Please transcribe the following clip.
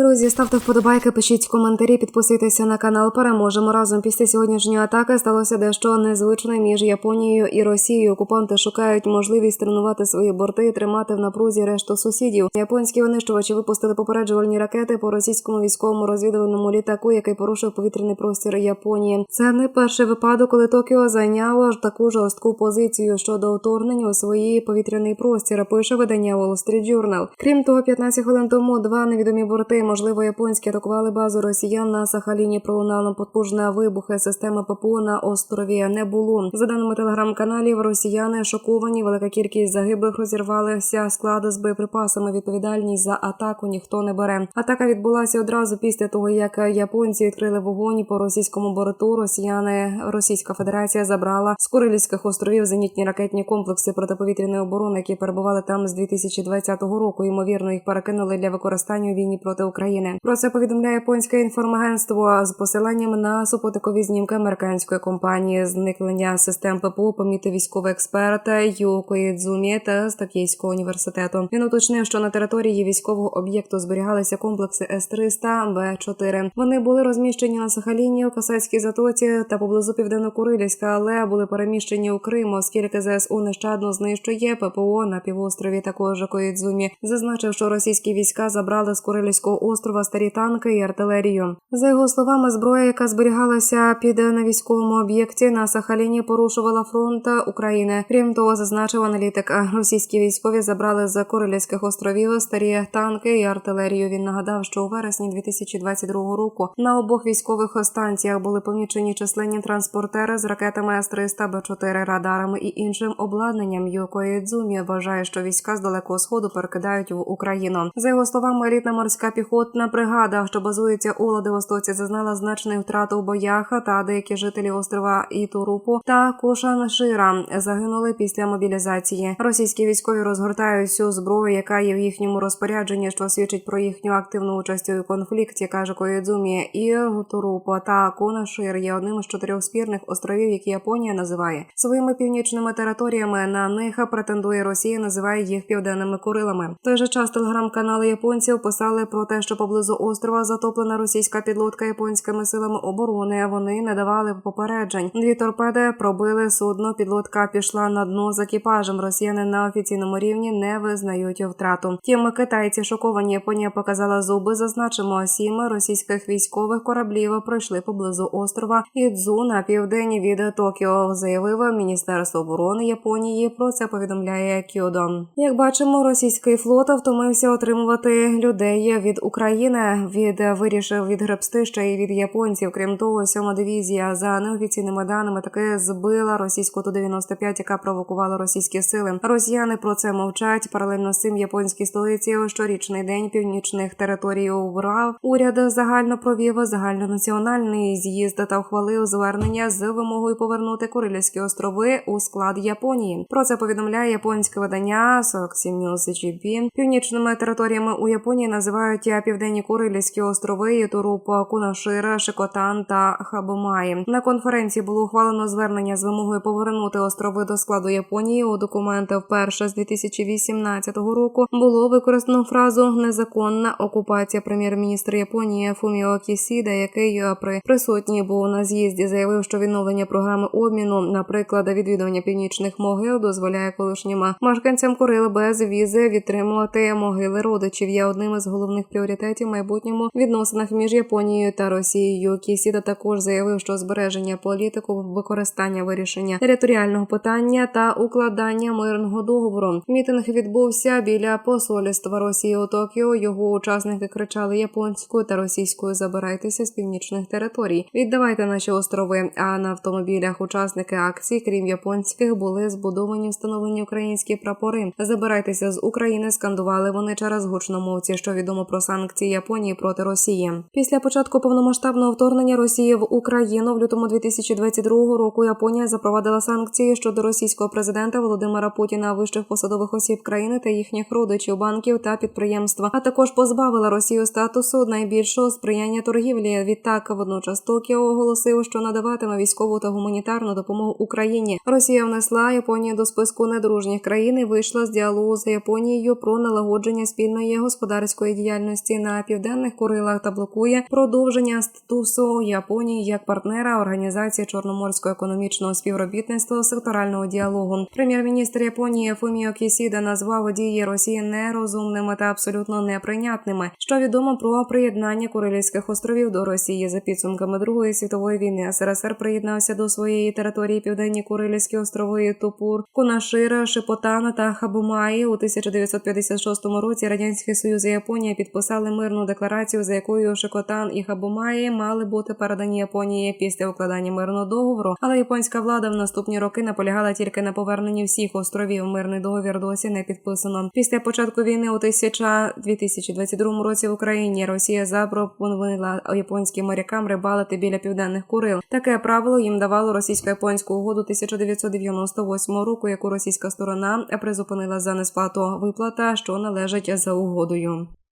Друзі, ставте вподобайки, пишіть коментарі, підписуйтеся на канал. Переможемо разом. Після сьогоднішньої атаки сталося дещо незвичне між Японією і Росією. Окупанти шукають можливість тренувати свої борти і тримати в напрузі решту сусідів. Японські винищувачі випустили попереджувальні ракети по російському військовому розвідувальному літаку, який порушив повітряний простір Японії. Це не перший випадок, коли Токіо зайняло таку жорстку позицію щодо вторгнення у свої повітряний простір. Пише видання Wall Street Journal. Крім того, 15 хвилин тому два невідомі борти, можливо, японські атакували базу росіян на Сахаліні. Пролунало потужне вибухи системи ППО на острові не було. За даними телеграм-каналів, росіяни шоковані. Велика кількість загиблих розірвалися склади з боєприпасами. Відповідальність за атаку ніхто не бере. Атака відбулася одразу після того, як японці відкрили вогонь по російському борту. Росіяни Російська Федерація забрала з Курилівських островів зенітні ракетні комплекси протиповітряної оборони, які перебували там з 2020 року. Ймовірно, їх перекинули для використання у війні проти України. Про це повідомляє японське інформагентство з посиланням на супутникові знімки американської компанії зникнення систем ППО помітив військовий експерт Юко Ідзумі та з Токійського університету. Він уточнив, що на території військового об'єкту зберігалися комплекси С-300 Б-4. Вони були розміщені на Сахаліні, у Касацькій затоці та поблизу Південно-Курилівська, але були переміщені у Крим, оскільки ЗСУ нещадно знищує ППО на півострові. Також Коїдзумі зазначив, що російські війська забрали з Курилівського острова старі танки і артилерію. За його словами, зброя, яка зберігалася під на військовому об'єкті на Сахаліні, порушувала фронт України. Крім того, зазначив аналітик, російські військові забрали з Курилівських островів старі танки і артилерію. Він нагадав, що у вересні 2022 року на обох військових станціях були помічені численні транспортери з ракетами С-300, Б-4, радарами і іншим обладнанням. Юко Ідзумі вважає, що війська з далекого сходу перекидають в Україну. За його словами, елітна морська піхотна бригада, що базується у Владивостоці, зазнала значної втрати у боях. Та деякі жителі острова Ітурупу та Кушаншира загинули після мобілізації. Російські військові розгортають всю зброю, яка є в їхньому розпорядженні, що свідчить про їхню активну участь у конфлікті, каже Коїдзумі. І Гутурупу та Кунашир є одним з чотирьох спірних островів, які Японія називає своїми північними територіями. На них претендує Росія, називає їх південними Курилами. В той же час телеграм-канали японців писали про те, що поблизу острова затоплена російська підлодка японськими силами оборони. Вони не давали попереджень. Дві торпеди пробили судно. Підлодка пішла на дно з екіпажем. Росіяни на офіційному рівні не визнають втрату. Втім, китайці шоковані. Японія показала зуби. Зазначимо, сім російських військових кораблів пройшли поблизу острова Ідзу на південь від Токіо. Заявив міністерство оборони Японії. Про це повідомляє Кюдо. Як бачимо, російський флот втомився отримувати людей від України. Від вирішив відгребсти ще й від японців. Крім того, сьома дивізія за неофіційними даними таки збила російську ту 95 яка провокувала російські сили. Росіяни про це мовчать. Паралельно з цим японській столиці щорічний день північних територій убрав. Уряд загально провів загальнонаціональний з'їзд та ухвалив звернення з вимогою повернути Курилівські острови у склад Японії. Про це повідомляє японське видання 47 News. Північними територіями у Японії називають південні Курилівські острови, Ютурупу, Кунашира, Шикотан та Хабомаї. На конференції було ухвалено звернення з вимогою повернути острови до складу Японії. У документи вперше з 2018 року було використано фразу незаконна окупація. Прем'єр-міністр Японії Фуміо Кісіда, який при присутній був на з'їзді, заявив, що відновлення програми обміну, наприклад, відвідування північних могил, дозволяє колишнім мешканцям Курили без візи відтримувати могили родичів. Є одним із головних пріоритетів в майбутньому відносинах між Японією та Росією. Кісіда також заявив, що збереження політику, використання вирішення територіального питання та укладання мирного договору. Мітинг відбувся біля посольства Росії у Токіо. Його учасники кричали японською та російською Забирайтеся з північних територій. Віддавайте наші острови. А на автомобілях учасники акції, крім японських, були збудовані встановлені українські прапори. Забирайтеся з України. Скандували вони через гучномовці, що відомо про санкції Японії проти Росії. Після початку повномасштабного вторгнення Росії в Україну в лютому 2022 року Японія запровадила санкції щодо російського президента Володимира Путіна, вищих посадових осіб країни та їхніх родичів, банків та підприємства, а також позбавила Росію статусу найбільшого сприяння торгівлі. Відтак, водночас Токіо оголосив, що надаватиме військову та гуманітарну допомогу Україні. Росія внесла Японію до списку недружніх країн і вийшла з діалогу з Японією про налагодження спільної господарської діяльності. Участі на південних Курилах та блокує продовження статусу Японії як партнера організації Чорноморського економічного співробітництва секторального діалогу. Прем'єр-міністр Японії Фуміо Кісіда назвав дії Росії нерозумними та абсолютно неприйнятними. Що відомо про приєднання Курилівських островів до Росії за підсумками Другої світової війни. СРСР приєднався до своєї території південні Курилівські острови Тупур, Кунашира, Шипотана та Хабумаї у 1956 році. Радянський Союз і Японія підписали мирну декларацію, за якою Шикотан і Хабумаї мали бути передані Японії після укладання мирного договору. Але японська влада в наступні роки наполягала тільки на поверненні всіх островів. Мирний договір досі не підписано. Після початку війни у 2022 році в Україні Росія запропонувала японським морякам рибалити біля південних Курил. Таке правило їм давало російсько-японську угоду 1998 року, яку російська сторона призупинила за несплату виплата, що належить за угодою.